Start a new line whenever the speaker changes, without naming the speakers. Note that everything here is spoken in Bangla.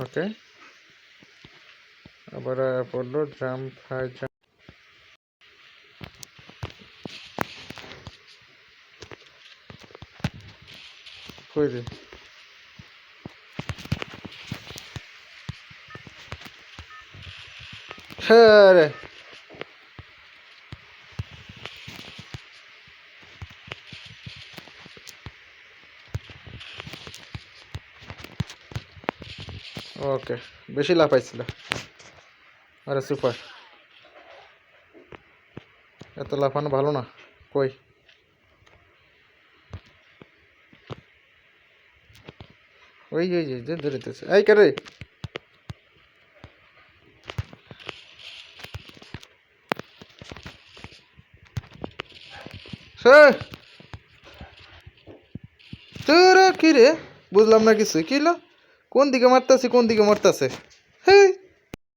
ওকে। আবার পড়ল জাম্প হাই জাম্প কই রে? হ্যাঁ ওকে বেশি লাফাইছিল আরে সুপার। এত লাফানো ভালো না। কই? ওই ওই যে ধরিতেছে এই কে রে? সে! তোরা কি রে? বুঝলাম না কিছু। কি কোন দিকে মারতাছে কোন দিকে মারতাছে?